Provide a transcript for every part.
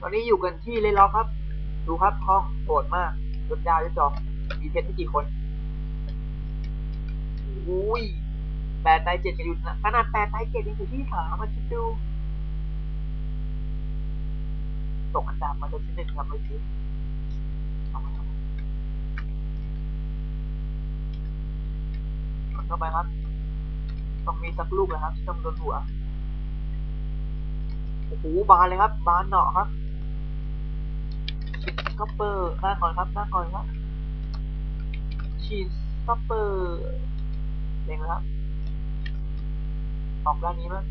ตอนนี้อยู่กันที่เลนล็อกครับ ดูครับห้องโหดมากยศดาวยศจอมมีเพชรไม่กี่คนอุ้ยแปดตายเจ็ดกันอยู่ขนาดแปดตายเจ็ดยังอยู่ที่สามมาคิดดู ตกอันดับมาจะที่หนึ่งครับเมื่อกี้เข้าไปครับ ต้องมีสักลูกนะครับที่ต้องโดนหัว โอ้โหบานเลยครับ บานเนาะครับ ก็เปอร์หน้าก่อนครับหน้าก่อนครับชีสต็อปเปอร์เล็งนะครับออกด้านนี้มั้ง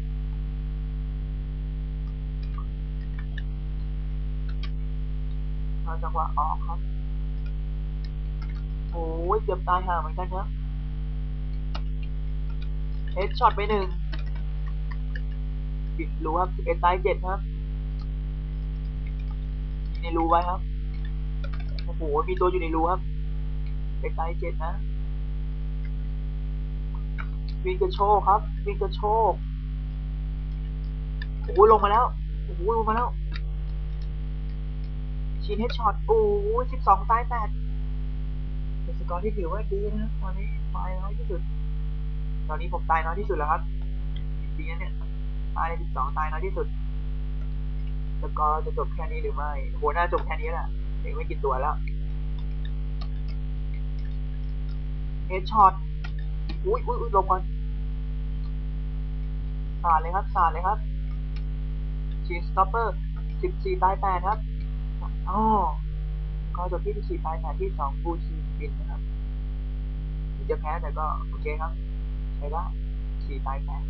เอาจังหวะออกครับโอ้ยเกือบตายห่าเหมือนกันครับเฮดช็อตไปหนึ่งปิดรูครับเอ็ดตายเจ็ดครับมีในรูไว้ครับ โอ้โห มีตัวอยู่ในรูครับเอ็ดตายเจ็ดนะ วิ่งกระโชกครับ วิ่งกระโชกโอ้โหลงมาแล้ว โอ้โหลงมาแล้ว ชินเฮดช็อต โอ้โหสิบสองตายแปดเป็นสกอร์ที่ถือว่าดีนะตอนนี้ตายน้อยที่สุด ตอนนี้ผมตายน้อยที่สุดแล้วครับจริงๆนะเนี่ย ตายในสิบสองตายน้อยที่สุดสกอร์จะจบแค่นี้หรือไม่โหน่าจบแค่นี้แหละ เองไม่กี่ตัวแล้วเฮดช็อตอุ้ยอุ้ยอุ้ยลงก่อนสาดเลยครับสาดเลยครับชีสต็อปเปอร์สิบสี่ตายแปดครับอ๋อก็จบที่สิบสี่ตายแปดที่สองบูชีบินนะครับจะแพ้แต่ก็โอเคครับใช้ได้สี่ตายแปด